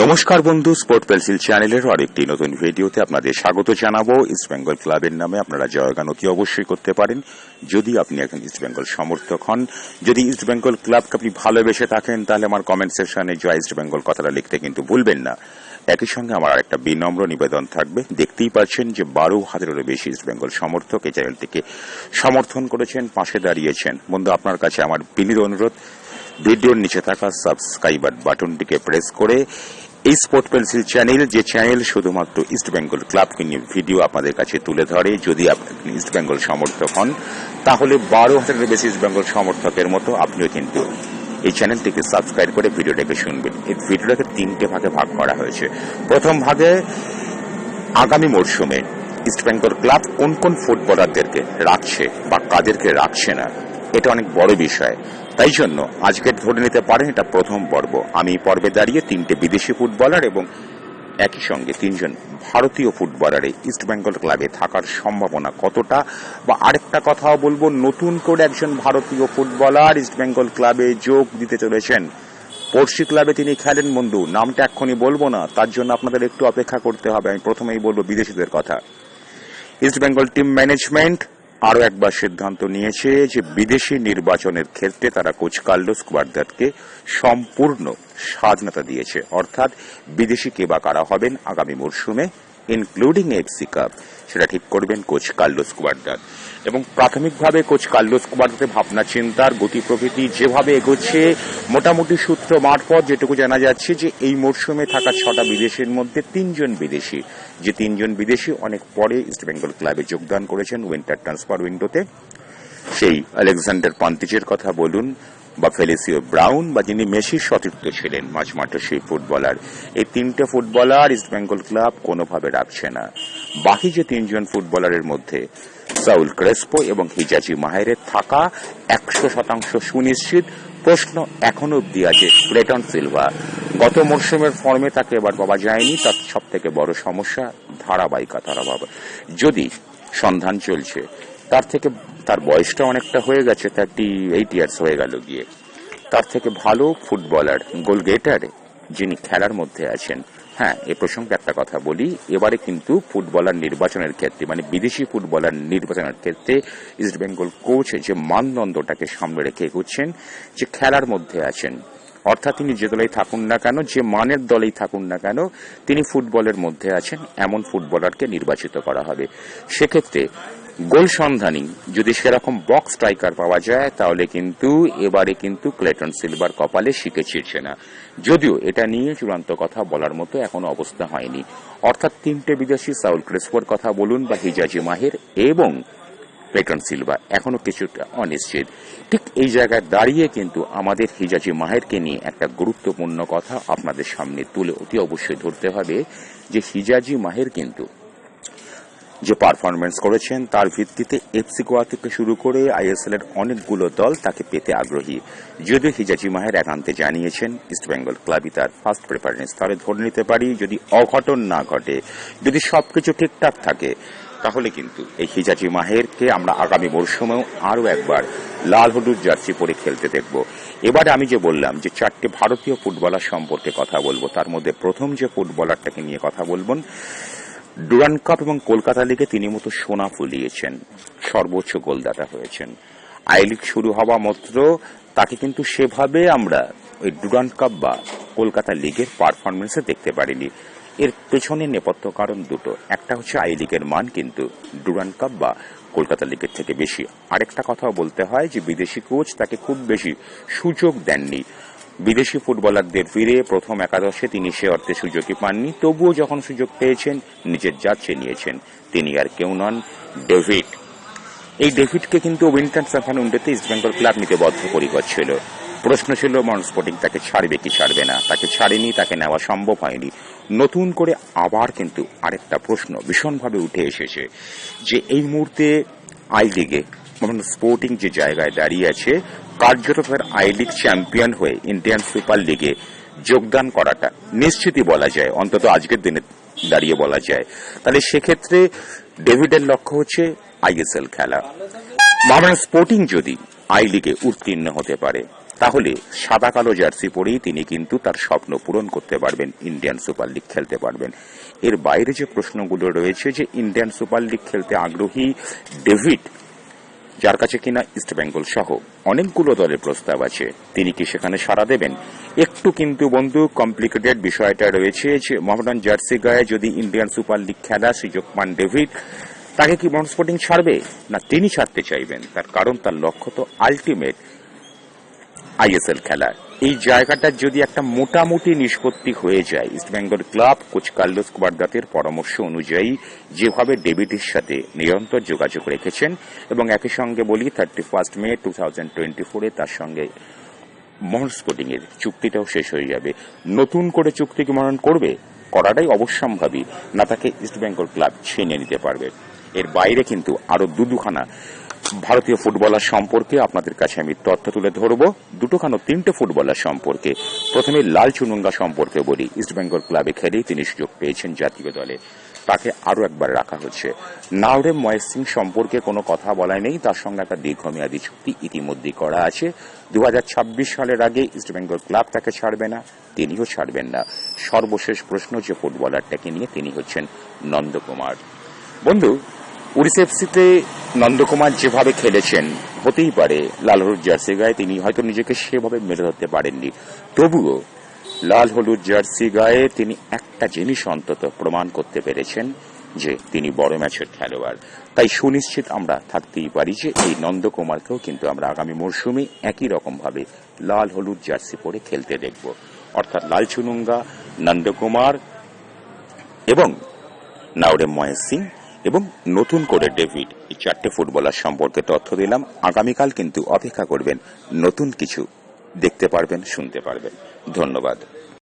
নমস্কার বন্ধু sport pencil চ্যানেলের আরেকটি নতুন ভিডিওতে আপনাদের স্বাগত জানাব। ইস্ট বেঙ্গল ক্লাবের নামে আপনারা জয়গান অতি অবশ্যই করতে পারেন। যদি আপনি একজন ইস্ট বেঙ্গল সমর্থক হন, যদি ইস্ট বেঙ্গল ক্লাবকে আপনি ভালোবেসে থাকেন, তাহলে আমার কমেন্ট সেকশনে জয় ইস্ট বেঙ্গল কথাটা লিখতে কিন্তু ভুলবেন না। একই সঙ্গে আমার একটা বিনম্র নিবেদন থাকবে। দেখতেই পাচ্ছেন যে বারো হাজারেরও বেশি ইস্ট বেঙ্গল সমর্থক এই চ্যানেলটিকে সমর্থন করেছেন, পাশে দাঁড়িয়েছেন। বন্ধু, আপনার কাছে আমার বিনীত অনুরোধ ভিডিওর নিচে থাকা সাবস্ক্রাইবার বাটনটিকে প্রেস করে এই স্পোর্ট পেন্সিল চ্যানেল যে চ্যানেল শুধুমাত্র ইস্ট বেঙ্গল ক্লাবকে নিয়ে ভিডিও আপনাদের কাছে তুলে ধরে, যদি আপনি ইস্ট বেঙ্গল সমর্থক হন, তাহলে বারো হাজারের বেশি ইস্ট বেঙ্গল সমর্থকের মতো আপনিও কিন্তু এই চ্যানেলটিকে সাবস্ক্রাইব করে ভিডিওটাকে শুনবেন। এই ভিডিওটাকে তিনটে ভাগে ভাগ করা হয়েছে। প্রথম ভাগে আগামী মরশুমে ইস্ট বেঙ্গল ক্লাব কোন কোন ফুটবলারদেরকে রাখছে বা কাদেরকে রাখছে না, এটা অনেক বড় বিষয়। তাই জন্য আজকে ধরে নিতে পারেন এটা প্রথম পর্ব। আমি পর্বে দাঁড়িয়ে তিনটে বিদেশি ফুটবলার এবং একই সঙ্গে তিনজন ভারতীয় ফুটবলারে ইস্ট বেঙ্গল ক্লাবে থাকার সম্ভাবনা কতটা? বা আরেকটা কথাও বলব, নতুন করে একজন ভারতীয় ফুটবলার ইস্ট বেঙ্গল ক্লাবে যোগ দিতে চলেছেন। পড়শি ক্লাবে তিনি খেলেন বন্ধু, নামটা এক্ষুনি বলব না, তার জন্য আপনাদের একটু অপেক্ষা করতে হবে, আমি প্রথমেই বলব বিদেশিদের কথা। ইস্ট বেঙ্গল টিম ম্যানেজমেন্ট আরও একবার সিদ্ধান্ত নিয়েছে যে বিদেশি নির্বাচনের ক্ষেত্রে তারা কোচ কার্লোস কুয়ারদারকে সম্পূর্ণ স্বাধীনতা দিয়েছে। অর্থাৎ বিদেশি কে বা কারা হবেন আগামী মরশুমে ইনক্লুডিং এফসি কাপ সেটা ঠিক করবেন কোচ কার্লোস কুয়ার্দার এবং প্রাথমিকভাবে কোচ কার্লোস কুয়ার্দারের ভাবনা, চিন্তার গতি প্রকৃতি যেভাবে এগোচ্ছে, মোটামুটি সূত্র মারফত যেটুকু জানা যাচ্ছে যে এই মরশুমে থাকা ছটা বিদেশের মধ্যে তিনজন বিদেশি, যে তিনজন বিদেশি অনেক পরে ইস্ট বেঙ্গল ক্লাবে যোগদান করেছেন উইন্টার ট্রান্সফার উইন্ডোতে। সেই আলেকজান্ডার পান্তিচের কথা বলুন বা ফেলিসিও ব্রাউন বা যিনি মেসির সতীর্থ ছিলেন মাঝমাঠের সেই ফুটবলার। এই তিনটে ফুটবলার ইস্ট বেঙ্গল ক্লাব কোনোভাবে রাখছে না। বাকি যে তিনজন ফুটবলারের মধ্যে, সাউল ক্রেসপো এবং হিজাজি মাহেরের থাকা একশো শতাংশ সুনিশ্চিত প্রশ্ন এখনও অব্দি আছে ক্লেটন সিলভা। গত মরশুমের ফর্মে তাকে এবার পাওয়া যায়নি, তার সব থেকে বড় সমস্যা ধারাবাহিকতার অভাব। যদি সন্ধান চলছে, তার থেকে তার বয়সটা অনেকটা হয়ে গেছে থার্টি এইট ইয়ার্স হয়ে গেল গিয়ে। তার থেকে ভালো ফুটবলার, গোল গেটার, যিনি খেলার মধ্যে আছেন। হ্যাঁ এ প্রসঙ্গে একটা কথা বলি। এবারে কিন্তু ফুটবলার নির্বাচনের ক্ষেত্রে মানে বিদেশি ফুটবলার নির্বাচনের ক্ষেত্রে ইস্ট বেঙ্গল কোচ যে মানদণ্ডটাকে সামনে রেখে এগোচ্ছেন, যে খেলার মধ্যে আছেন, অর্থাৎ তিনি যে দলেই থাকুন না কেন, যে মানের দলেই থাকুন না কেন, তিনি ফুটবলের মধ্যে আছেন, এমন ফুটবলারকে নির্বাচিত করা হবে। সেক্ষেত্রে গোল সন্ধানী যদি সেরকম বক্স স্ট্রাইকার পাওয়া যায়, তাহলে কিন্তু এবারে কিন্তু ক্লেটন সিলভার কপালে শিখে ছিড়ছে না। যদিও এটা নিয়ে চূড়ান্ত কথা বলার মতো এখনও অবস্থা হয়নি। অর্থাৎ তিনটে বিদেশি সাউল ক্রেসপোর কথা বলুন বা হিজাজি মাহের এবং ক্লেটন সিলভা এখনও কিছুটা অনিশ্চিত। ঠিক এই জায়গায় দাঁড়িয়ে কিন্তু আমাদের হিজাজি মাহেরকে নিয়ে একটা গুরুত্বপূর্ণ কথা আপনাদের সামনে তুলে অতি অবশ্যই ধরতে হবে যে হিজাজি মাহের কিন্তু যে পারফরমেন্স করেছেন, তার ভিত্তিতে এফসি গোয়া থেকে শুরু করে আইএসএল এর অনেকগুলো দল তাকে পেতে আগ্রহী। যদিও হিজাজি মাহের একান্তে জানিয়েছেন ইস্ট বেঙ্গল ক্লাবই তার ফার্স্ট প্রেফারেন্স তাহলে ধরে নিতে পারি, যদি অঘটন না ঘটে, যদি সবকিছু ঠিকঠাক থাকে, তাহলে কিন্তু এই হিজাজি মাহেরকে আমরা আগামী মরশুমেও আরও একবার লাল হলুদ জার্সি পরে খেলতে দেখব। এবারে আমি যে বললাম যে চারটে ভারতীয় ফুটবলার সম্পর্কে কথা বলব, তার মধ্যে প্রথম যে ফুটবলারটাকে নিয়ে কথা বলবেন ডুরান কাপ এবং কলকাতা লিগে তিনি মতো সোনা ফুলিয়েছেন। সর্বোচ্চ গোলদাতা হয়েছেন। আই লিগ শুরু হওয়া মাত্র তাকে কিন্তু সেভাবে আমরা ওই ডুরান কাপ বা কলকাতা লিগের পারফরমেন্সে দেখতে পারিনি। এর পেছনে নেপথ্য কারণ দুটো। একটা হচ্ছে আই লিগের মান কিন্তু ডুরান কাপ বা কলকাতা লিগের থেকে বেশি। আরেকটা কথাও বলতে হয় যে বিদেশি কোচ তাকে খুব বেশি সুযোগ দেননি। বিদেশি ফুটবলারদের ফিরে প্রথম একাদশে তিনি সে অর্থে সুযোগই পাননি, তবুও যখন সুযোগ পেয়েছেন, নিজের যাচ্ছে নিয়েছেন। তিনি আর কেউ নন ডেভিড। এই ডেভিডকে কিন্তু উইন্টার সাফান উন্ডেতে ইস্ট বেঙ্গল ক্লাব নিতে বদ্ধপরিকর ছিল। প্রশ্ন ছিল, মন স্পোর্টিং তাকে ছাড়বে কি ছাড়বে না? তাকে ছাড়েনি, তাকে নেওয়া সম্ভব হয়নি। নতুন করে আবার কিন্তু আরেকটা প্রশ্ন ভীষণভাবে উঠে এসেছে যে এই মুহূর্তে আই লিগে স্পোর্টিং যে জায়গায় দাঁড়িয়ে আছে কার্যত আই লিগ চ্যাম্পিয়ন হয়ে ইন্ডিয়ান সুপার লিগে যোগদান করাটা নিশ্চিতই বলা যায়, অন্তত আজকের দিনে দাঁড়িয়ে বলা যায়। তাহলে সেক্ষেত্রে ডেভিডের লক্ষ্য হচ্ছে আইএসএল খেলা। মোহামেডান স্পোর্টিং যদি আই লিগে উত্তীর্ণ হতে পারে, তাহলে সাদা কালো জার্সি পরেই তিনি কিন্তু তার স্বপ্ন পূরণ করতে পারবেন, ইন্ডিয়ান সুপার লিগ খেলতে পারবেন। এর বাইরে যে প্রশ্নগুলো রয়েছে যে ইন্ডিয়ান সুপার লিগ খেলতে আগ্রহী ডেভিড যার কাছে কিনা ইস্টবেঙ্গল সহ অনেকগুলো দলের প্রস্তাব আছে। তিনি কি সেখানে সাড়া দেবেন? একটু কিন্তু বন্ধু কমপ্লিকেটেড বিষয়টা রয়েছে যে মোহামডান জার্সি গায়ে যদি ইন্ডিয়ান সুপার লিগ খেলা, সুযোগ পান ডেভিড, তাকে কি মন স্পোর্টিং ছাড়বে? না, তিনি ছাড়তে চাইবেন। তার কারণ, তার লক্ষ্য তো আলটিমেট আইএসএল খেলা এই জায়গাটার যদি একটা মোটামুটি নিষ্পত্তি হয়ে যায় ইস্টবেঙ্গল ক্লাব কোচ কার্লোস কুবারদাতের পরামর্শ অনুযায়ী যেভাবে ডেভিডের সাথে নিরন্তর যোগাযোগ রেখেছেন এবং একই সঙ্গে বলি thirty first May two thousand twenty ফোরে তার সঙ্গে মোহন স্পোর্টিং এর চুক্তিটাও শেষ হয়ে যাবে। নতুন করে চুক্তি কি মনন করবে? করাটাই অবশ্যম্ভাবী। না তাকে ইস্টবেঙ্গল ক্লাব ছিনে নিতে পারবে। এর বাইরে কিন্তু আরও দু দুখানা ভারতীয় ফুটবলার সম্পর্কে আপনাদের কাছে আমি তথ্য তুলে ধরবো। দুটো খানো তিনটে ফুটবলার সম্পর্কে। প্রথমে লাল চুনুঙ্গা সম্পর্কে বলি। ইস্টবেঙ্গল ক্লাবে খেলেই তিনি সুযোগ পেয়েছেন জাতীয় দলে। তাকে আরও একবার রাখা হচ্ছে। নাওরে মহেশ সিং সম্পর্কে কোনো কথা বলা নেই। তার সঙ্গে একটা দীর্ঘমেয়াদী চুক্তি ইতিমধ্যেই করা আছে। দু হাজার ছাব্বিশ সালের আগে ইস্টবেঙ্গল ক্লাব তাকে ছাড়বে না, তিনিও ছাড়বেন না। সর্বশেষ প্রশ্ন যে ফুটবলারটাকে নিয়ে তিনি হচ্ছেন নন্দকুমার বন্ধু উড়িষ্যাফসিতে নন্দকুমার যেভাবে খেলেছেন, হতেই পারে লাল হলুদ জার্সি গায়ে তিনি হয়তো নিজেকে সেভাবে মেরে ধরতে পারেননি। তবুও লাল হলুদ জার্সি গায়ে তিনি একটা জিনিস অন্তত প্রমাণ করতে পেরেছেন যে তিনি বড় ম্যাচের খেলোয়াড়। তাই সুনিশ্চিত আমরা থাকতেই পারি যে এই নন্দকুমারকেও কিন্তু আমরা আগামী মরশুমে একই রকম ভাবে লাল হলুদ জার্সি পরে খেলতে দেখব। অর্থাৎ লাল চুনুঙ্গা নন্দকুমার এবং নাওরে মহেশ সিং এবং নতুন করে ডেভিড, এই চারটে ফুটবলার সম্পর্কে তথ্য দিলাম। আগামীকাল কিন্তু অপেক্ষা করবেন নতুন কিছু দেখতে পারবেন, শুনতে পারবেন। ধন্যবাদ।